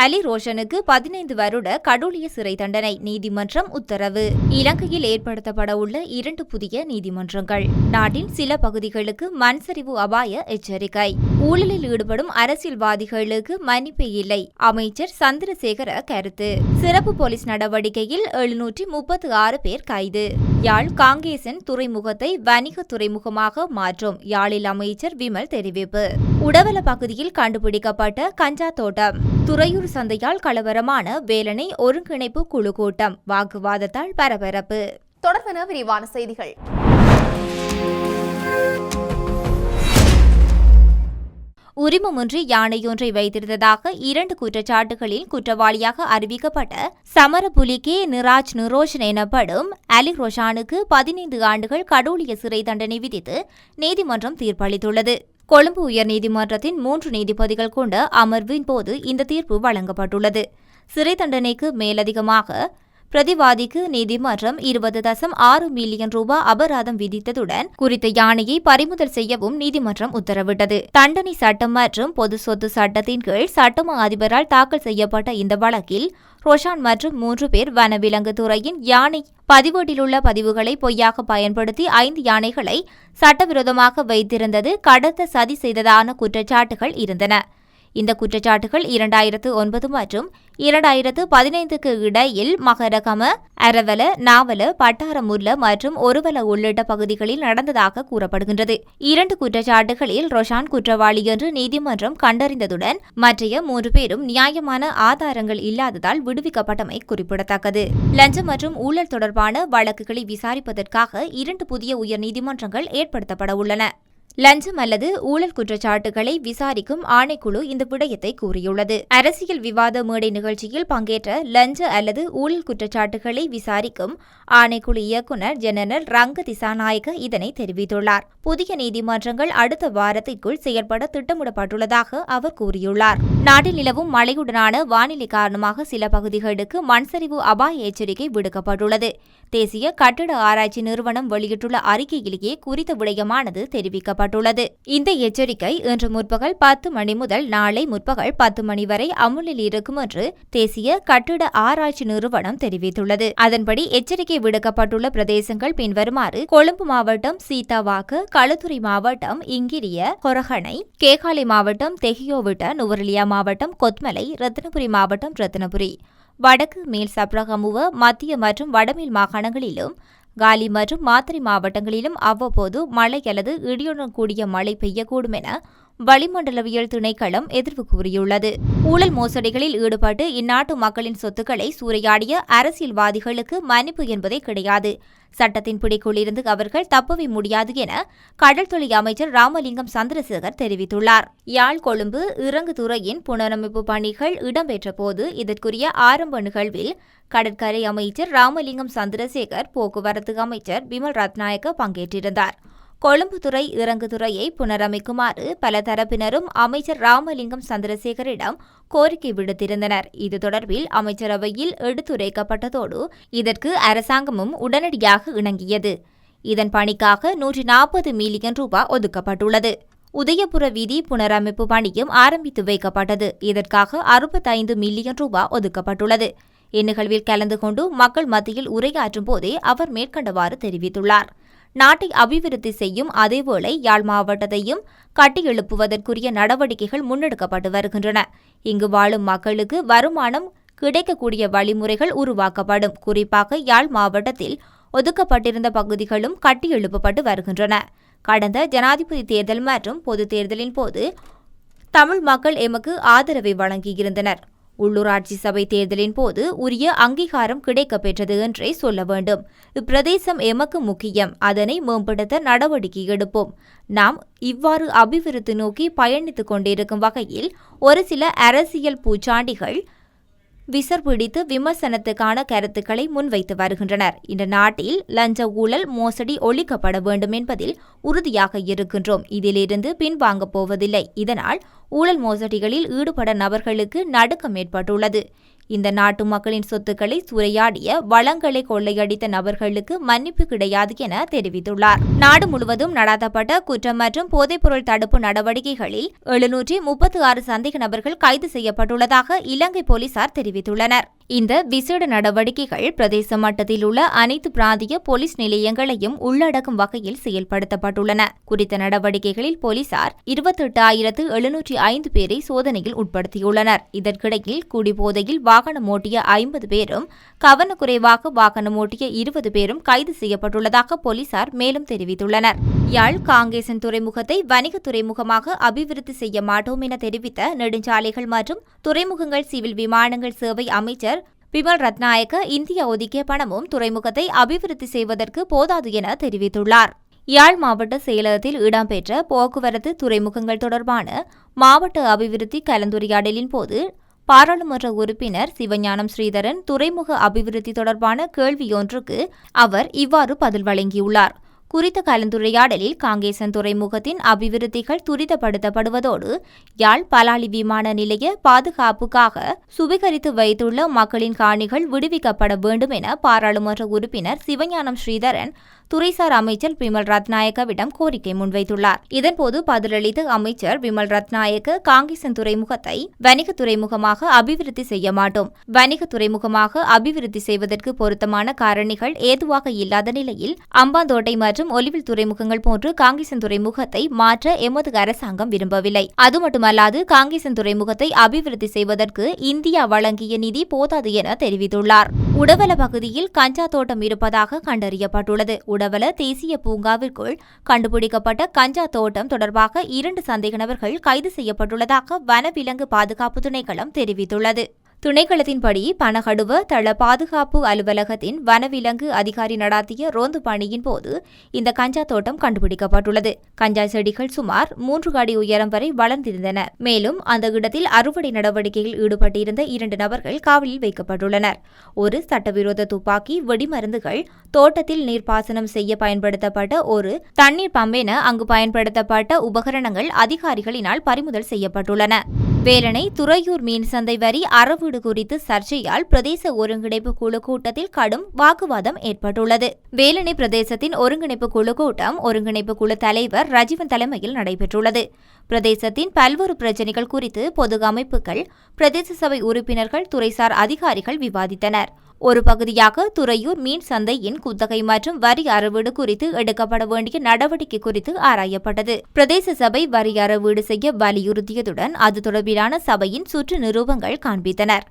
அலி ரோஷனுக்கு பதினைந்து வருட கடூழிய சிறை தண்டனை நீதிமன்றம் உத்தரவு. இலங்கையில் ஏற்படுத்தப்பட உள்ள இரண்டு புதிய நீதிமன்றங்கள். நாட்டின் சில பகுதிகளுக்கு மண் சரிவு அபாய எச்சரிக்கை. ஊழலில் ஈடுபடும் அரசியல்வாதிகளுக்கு மன்னிப்பே இல்லை. அமைச்சர் சந்திரசேகர கருத்து. சிறப்பு போலீஸ் நடவடிக்கையில் எழுநூற்றி முப்பத்து ஆறு பேர் கைது. யாழ் காங்கேசன் துறைமுகத்தை வணிக துறைமுகமாக மாற்றும் யாழில் அமைச்சர் விமல் தெரிவிப்பு. உடவல பகுதியில் கண்டுபிடிக்கப்பட்ட கஞ்சா தோட்டம். துறையூர் சந்தையால் கலவரமான வேலனை ஒருங்கிணைப்பு குழு கூட்டம். வாக்குவாதத்தால் பரபரப்பு. தொடர்பென விரிவான செய்திகள். உரிமமின்றி யானையொன்றை வைத்திருந்ததாக இரண்டு குற்றச்சாட்டுகளில் குற்றவாளியாக அறிவிக்கப்பட்ட சமரபுலி கே நிராஜ் நிரோஷன் எனப்படும் அலி ரோஷானுக்கு பதினைந்து ஆண்டுகள் கடூழிய சிறை தண்டனை விதித்து நீதிமன்றம் தீர்ப்பளித்துள்ளது. கொழும்பு உயர்நீதிமன்றத்தின் மூன்று நீதிபதிகள் கொண்ட அமர்வின் போது இந்த தீர்ப்பு வழங்கப்பட்டுள்ளது. சிறை தண்டனைக்கு மேலதிகமாக பிரதிவாதிக்கு நீதிமன்றம் இருபது தசம் ஆறு மில்லியன் ரூபாய் அபராதம் விதித்ததுடன் குறித்த யானையை பறிமுதல் செய்யவும் நீதிமன்றம் உத்தரவிட்டது. தண்டனை சட்டம் மற்றும் பொது சொத்து சட்டத்தின் கீழ் சட்டமா அதிபரால் தாக்கல் செய்யப்பட்ட இந்த வழக்கில் ரோஷான் மற்றும் மூன்று பேர் வனவிலங்கு துறையின் யானை பதிவேட்டிலுள்ள பதிவுகளை பொய்யாக பயன்படுத்தி ஐந்து யானைகளை சட்டவிரோதமாக வைத்திருந்தது கடத்த சதி செய்ததான குற்றச்சாட்டுகள் இருந்தன. இந்த குற்றச்சாட்டுகள் இரண்டாயிரத்து ஒன்பது மற்றும் இரண்டாயிரத்து பதினைந்துக்கு இடையில் மகரகம அரவல நாவல பட்டாரமுல்ல மற்றும் ஒருவல உள்ளிட்ட பகுதிகளில் நடந்ததாக கூறப்படுகின்றது. இரண்டு குற்றச்சாட்டுகளில் ரொஷான் குற்றவாளி என்று நீதிமன்றம் கண்டறிந்ததுடன் மற்றைய மூன்று பேரும் நியாயமான ஆதாரங்கள் இல்லாததால் விடுவிக்கப்பட்டமை குறிப்பிடத்தக்கது. லஞ்சம் மற்றும் ஊழல் தொடர்பான வழக்குகளை விசாரிப்பதற்காக இரண்டு புதிய உயர் நீதிமன்றங்கள் ஏற்படுத்தப்பட உள்ளன. லஞ்சம் அல்லது ஊழல் குற்றச்சாட்டுகளை விசாரிக்கும் ஆணைக்குழு இந்த விடயத்தை கூறியுள்ளது. அரசியல் விவாத மேடை நிகழ்ச்சியில் பங்கேற்ற லஞ்ச அல்லது ஊழல் குற்றச்சாட்டுகளை விசாரிக்கும் ஆணைக்குழு இயக்குநர் ஜெனரல் ரங்க திசாநாயக்க இதனை தெரிவித்துள்ளார். புதிய நீதிமன்றங்கள் அடுத்த வாரத்திற்குள் செயல்பட திட்டமிடப்பட்டுள்ளதாக அவர் கூறியுள்ளார். நாட்டில் நிலவும் மழையுடனான வானிலை காரணமாக சில பகுதிகளுக்கு மண்சரிவு அபாய எச்சரிக்கை விடுக்கப்பட்டுள்ளது. தேசிய கட்டிட ஆராய்ச்சி நிறுவனம் வெளியிட்டுள்ள அறிக்கையிலேயே குறித்த விடயமானது தெரிவிக்கப்பட்டுள்ளது. இந்த எச்சரிக்கை இன்று முற்பகல் பத்து மணி முதல் நாளை முற்பகல் பத்து மணி வரை அமுலில் இருக்கும் என்று தேசிய கட்டிட ஆராய்ச்சி நிறுவனம் தெரிவித்துள்ளது. அதன்படி எச்சரிக்கை விடுக்கப்பட்டுள்ள பிரதேசங்கள் பின்வருமாறு கொழும்பு மாவட்டம் சீதாவாக்கு களுத்துறை மாவட்டம் இங்கிரிய கொரகணை கேகாலை மாவட்டம் தெஹியோவிட்ட நுவரெலியா மாவட்டம் கொத்மலை ரத்னபுரி மாவட்டம் ரத்னபுரி. வடக்கு மேல் சப்ரகமுவ மத்திய மற்றும் வடமேல் மாகாணங்களிலும் காலி மற்றும் மாத்திரை மாவட்டங்களிலும் அவ்வப்போது மழை அல்லது இடியுடன் கூடிய மழை பெய்யக்கூடும் என வளிமண்டலவியல் திணைக்களம் எதிர்வு கூறியுள்ளது. ஊழல் மோசடிகளில் ஈடுபட்டு இந்நாட்டு மக்களின் சொத்துக்களை சூறையாடிய அரசியல்வாதிகளுக்கு மன்னிப்பு என்பதே கிடையாது. சட்டத்தின் பிடிக்குள்ளிருந்து அவர்கள் தப்பவே முடியாது என கடல்துறை அமைச்சர் ராமலிங்கம் சந்திரசேகர் தெரிவித்துள்ளார். யாழ் கொழும்பு இறங்கு துறையின் புனரமைப்பு பணிகள் இடம்பெற்ற போது இதற்குரிய ஆரம்ப நிகழ்வில் கடற்கரை அமைச்சர் ராமலிங்கம் சந்திரசேகர் போக்குவரத்து அமைச்சர் விமல் ரத்நாயக்க பங்கேற்றிருந்தார். கொழும்புத்துறை இறங்குதுறையை புனரமைக்குமாறு பல தரப்பினரும் அமைச்சர் ராமலிங்கம் சந்திரசேகரிடம் கோரிக்கை விடுத்திருந்தனர். இது தொடர்பில் அமைச்சரவையில் எடுத்துரைக்கப்பட்டதோடு இதற்கு அரசாங்கமும் உடனடியாக இணங்கியது. இதன் பணிக்காக நூற்றி நாற்பது மில்லியன் ரூபாய் ஒதுக்கப்பட்டுள்ளது. உதயபுர வீதி புனரமைப்பு பணியும் ஆரம்பித்து வைக்கப்பட்டது. இதற்காக அறுபத்தைந்து மில்லியன் ரூபாய் ஒதுக்கப்பட்டுள்ளது. இந்நிகழ்வில் கலந்து கொண்டு மக்கள் மத்தியில் உரையாற்றும் போதே அவர் மேற்கண்டவாறு தெரிவித்துள்ளார். நாட்டை அபிவிருத்தி செய்யும் அதேவேளை யாழ் மாவட்டத்தையும் கட்டியெழுப்புவதற்குரிய நடவடிக்கைகள் முன்னெடுக்கப்பட்டு வருகின்றன. இங்கு வாழும் மக்களுக்கு வருமானம் கிடைக்கக்கூடிய வழிமுறைகள் உருவாக்கப்படும். குறிப்பாக யாழ் மாவட்டத்தில் ஒதுக்கப்பட்டிருந்த பகுதிகளும் கட்டியெழுப்பப்பட்டு வருகின்றன. கடந்த ஜனாதிபதி தேர்தல் மற்றும் பொது தேர்தலின் போது தமிழ் மக்கள் எமக்கு ஆதரவை வழங்கியிருந்தனர். உள்ளூராட்சி சபை தேர்தலின் போது உரிய அங்கீகாரம் கிடைக்கப்பெற்றது என்றே சொல்ல வேண்டும். இப்பிரதேசம் எமக்கு முக்கியம். அதனை மேம்படுத்த நடவடிக்கை எடுப்போம். நாம் இவ்வாறு அபிவிருத்தி நோக்கி பயணித்துக் கொண்டிருக்கும் வகையில் ஒரு சில அரசியல் பூச்சாண்டிகள் விசர் பிடித்து விமர்சனத்துக்கான கருத்துக்களை முன்வைத்து வருகின்றனர். இந்த நாட்டில் லஞ்ச ஊழல் மோசடி ஒழிக்கப்பட வேண்டும் என்பதில் உறுதியாக இருக்கின்றோம். இதிலிருந்து பின்வாங்கப் போவதில்லை. இதனால் ஊழல் மோசடிகளில் ஈடுபட நபர்களுக்கு நடுக்கம் ஏற்பட்டுள்ளது. இந்த நாட்டு மக்களின் சொத்துக்களை சூறையாடிய வளங்களை கொள்ளையடித்த நபர்களுக்கு மன்னிப்பு கிடையாது என தெரிவித்துள்ளார். நாடு முழுவதும் நடாத்தப்பட்ட குற்றம் மற்றும் போதைப்பொருள் தடுப்பு நடவடிக்கைகளில் எழுநூற்றி முப்பத்தி ஆறு சந்தேக நபர்கள் கைது செய்யப்பட்டுள்ளதாக இலங்கை போலீசார் தெரிவித்துள்ளனர். இந்த விசேட நடவடிக்கைகள் பிரதேச மட்டத்தில் உள்ள அனைத்து பிராந்திய போலீஸ் நிலையங்களையும் உள்ளடக்கும் வகையில் செயல்படுத்தப்பட்டுள்ளன. குறித்த நடவடிக்கைகளில் போலீசார் இருபத்தெட்டு ஆயிரத்து எழுநூற்றி ஐந்து பேரை சோதனையில் உட்படுத்தியுள்ளனர். இதற்கிடையில் குடிபோதையில் வாகனம் ஓட்டிய ஐம்பது பேரும் கவனக்குறைவாக வாகனம் ஓட்டிய இருபது பேரும் கைது செய்யப்பட்டுள்ளதாக போலீசார் மேலும் தெரிவித்துள்ளனர். யாழ் காங்கேசன் துறைமுகத்தை வணிக துறைமுகமாக அபிவிருத்தி செய்ய மாட்டோம் என தெரிவித்த நெடுஞ்சாலைகள் மற்றும் துறைமுகங்கள் சிவில் விமானங்கள் சேவை அமைச்சர் பிமல் ரத்நாயக்க இந்தியா ஒதுக்கிய பணமும் துறைமுகத்தை அபிவிருத்தி செய்வதற்கு போதாது என தெரிவித்துள்ளார். யாழ் மாவட்ட செயலகத்தில் இடம்பெற்ற போக்குவரத்து துறைமுகங்கள் தொடர்பான மாவட்ட அபிவிருத்தி கலந்துரையாடலின் போது பாராளுமன்ற உறுப்பினர் சிவஞானம் ஸ்ரீதரன் துறைமுக அபிவிருத்தி தொடர்பான கேள்வியொன்றுக்கு அவர் இவ்வாறு பதில் வழங்கியுள்ளார். குறித்த கலந்துரையாடலில் காங்கேசன் துறைமுகத்தின் அபிவிருத்திகள் துரிதப்படுத்தப்படுவதோடு யாழ் பலாலி விமான நிலைய பாதுகாப்புக்காக சுபீகரித்து வைத்துள்ள மக்களின் காணிகள் விடுவிக்கப்பட வேண்டும் என பாராளுமன்ற உறுப்பினர் சிவஞானம் ஸ்ரீதரன் துறைசார் அமைச்சர் விமல் ரத்நாயக்கவிடம் கோரிக்கை முன்வைத்துள்ளார். இதன்போது பதிலளித்த அமைச்சர் விமல் ரத்நாயக்க காங்கேசன் துறைமுகத்தை வணிக துறைமுகமாக அபிவிருத்தி செய்ய மாட்டோம். வணிக துறைமுகமாக அபிவிருத்தி செய்வதற்கு பொருத்தமான காரணிகள் ஏதுவாக இல்லாத நிலையில் அம்பாந்தோட்டை மற்றும் ஒலிவில் துறைமுகங்கள் போன்று காங்கேசன் துறைமுகத்தை மாற்ற எமது அரசாங்கம் விரும்பவில்லை. அது மட்டுமல்லாது காங்கேசன் துறைமுகத்தை அபிவிருத்தி செய்வதற்கு இந்தியா வழங்கிய நிதி போதாது என தெரிவித்துள்ளார். உடவல பகுதியில் கஞ்சா தோட்டம் இருப்பதாக கண்டறியப்பட்டுள்ளது. உடவல தேசிய பூங்காவிற்குள் கண்டுபிடிக்கப்பட்ட கஞ்சா தோட்டம் தொடர்பாக இரண்டு சந்தேக நபர்கள் கைது செய்யப்பட்டுள்ளதாக வனவிலங்கு பாதுகாப்பு திணைக்களம் தெரிவித்துள்ளது. துணைக்களத்தின்படி பனகடுவ தள பாதுகாப்பு அலுவலகத்தின் வனவிலங்கு அதிகாரி நடாத்திய ரோந்து பணியின் போது இந்த கஞ்சா தோட்டம் கண்டுபிடிக்கப்பட்டுள்ளது. கஞ்சா செடிகள் சுமார் மூன்று அடி உயரம் வரை வளர்ந்திருந்தன. மேலும் அந்த இடத்தில் அறுவடை நடவடிக்கையில் ஈடுபட்டிருந்த இரண்டு நபர்கள் காவலில் வைக்கப்பட்டுள்ளனர். ஒரு சட்டவிரோத துப்பாக்கி வெடிமருந்துகள் தோட்டத்தில் நீர்ப்பாசனம் செய்ய பயன்படுத்தப்பட்ட ஒரு தண்ணீர் பம்பென அங்கு பயன்படுத்தப்பட்ட உபகரணங்கள் அதிகாரிகளினால் பறிமுதல் செய்யப்பட்டுள்ளன. வேலனை துறையூர் மீன் சந்தை வரி அறவீடு குறித்து சர்ச்சையால் பிரதேச ஒருங்கிணைப்பு குழு கூட்டத்தில் கடும் வாக்குவாதம் ஏற்பட்டுள்ளது. வேலனை பிரதேசத்தின் ஒருங்கிணைப்பு குழு கூட்டம் ஒருங்கிணைப்பு குழு தலைவர் ரஜீவன் தலைமையில் நடைபெற்றுள்ளது. பிரதேசத்தின் பல்வேறு பிரச்சினைகள் குறித்து பொது அமைப்புகள் பிரதேச சபை உறுப்பினர்கள் துறைசார் அதிகாரிகள் விவாதித்தனர். ஒரு பகுதியாக துறையூர் மீன் சந்தையின் குத்தகை மற்றும் வரி அறவீடு குறித்து எடுக்கப்பட வேண்டிய நடவடிக்கை குறித்து ஆராயப்பட்டது. பிரதேச சபை வரி அறவீடு செய்ய வலியுறுத்தியதுடன் அது தொடர்பிலான சபையின் சுற்று நிரூபங்கள் காண்பித்தனர்.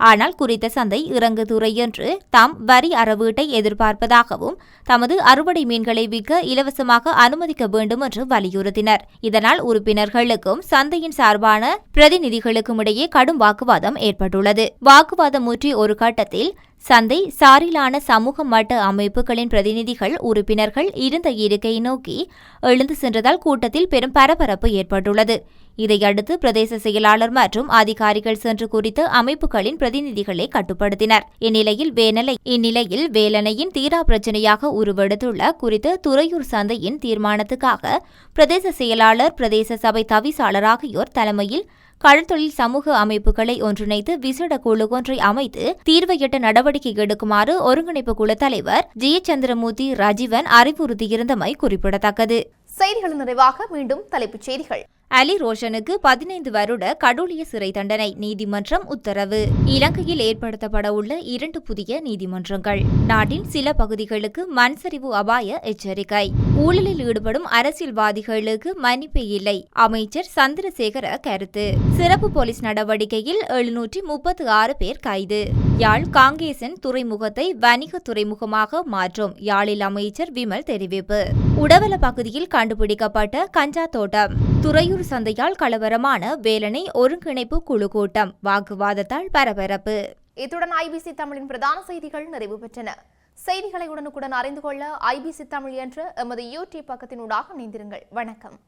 ஆனால் குறித்த சந்தை இறங்குதுறை என்று தாம் வரி அறவீட்டை எதிர்பார்ப்பதாகவும் தமது அறுவடை மீன்களை விற்க இலவசமாக அனுமதிக்க வேண்டும் என்று வலியுறுத்தினர். இதனால் உறுப்பினர்களுக்கும் சந்தையின் சார்பான பிரதிநிதிகளுக்கும் இடையே கடும் வாக்குவாதம் ஏற்பட்டுள்ளது. வாக்குவாதம் முற்றி ஒரு கட்டத்தில் சந்தை சாரிலான சமூக மட்ட அமைப்புகளின் பிரதிநிதிகள் உறுப்பினர்கள் இருந்த இருக்கையை நோக்கி எழுந்து சென்றதால் கூட்டத்தில் பெரும் பரபரப்பு ஏற்பட்டுள்ளது. இதையடுத்து பிரதேச செயலாளர் மற்றும் அதிகாரிகள் சென்று குறித்து அமைப்புகளின் பிரதிநிதிகளை கட்டுப்படுத்தினர். இந்நிலையில் வேனலை இந்நிலையில் வேலனையின் தீரா பிரச்சனையாக உருவெடுத்துள்ள குறித்து துறையூர் சந்தையின் தீர்மானத்துக்காக பிரதேச செயலாளர் பிரதேச சபை தவிசாளர் ஆகியோர் தலைமையில் கடற்தொழில் சமூக அமைப்புகளை ஒன்றிணைத்து விசேட குழு ஒன்றை அமைத்து தீர்வையிட்ட நடவடிக்கை எடுக்குமாறு ஒருங்கிணைப்பு குழு தலைவர் ஜி சந்திரமூர்த்தி ராஜீவன் அறிவுறுத்தியிருந்தமை குறிப்பிடத்தக்கது. செய்திகள் நிறைவாக மீண்டும் தலைப்புச் செய்திகள். அலி ரோஷனுக்கு பதினைந்து வருட கடூழிய சிறை தண்டனை நீதிமன்றம் உத்தரவு. இலங்கையில் ஏற்படுத்தப்பட உள்ள இரண்டு புதிய நீதிமன்றங்கள். நாட்டின் சில பகுதிகளுக்கு மண் சரிவு அபாய எச்சரிக்கை. ஊழலில் ஈடுபடும் அரசியல்வாதிகளுக்கு மன்னிப்பு இல்லை அமைச்சர் சந்திரசேகர கருத்து. சிறப்பு போலீஸ் நடவடிக்கையில் எழுநூற்றி முப்பத்து ஆறு பேர் கைது. யாழ் காங்கேசன் துறைமுகத்தை வணிக துறைமுகமாக மாற்றும் யாழில் அமைச்சர் விமல் தெரிவிப்பு. உடவல பகுதியில் கண்டுபிடிக்கப்பட்ட கஞ்சா தோட்டம். துறையூர் சந்தையால் கலவரமான வேலனை ஒருங்கிணைப்பு குழு கூட்டம். வாக்குவாதத்தால் பரபரப்பு. இத்துடன் ஐபிசி தமிழின் பிரதான செய்திகள் நிறைவு பெற்றன. செய்திகளை உடனுக்குடன் அறிந்து கொள்ள ஐபிசி தமிழ் என்ற எமது யூடியூப் பக்கத்தினூடாக இணைந்திருங்கள். வணக்கம்.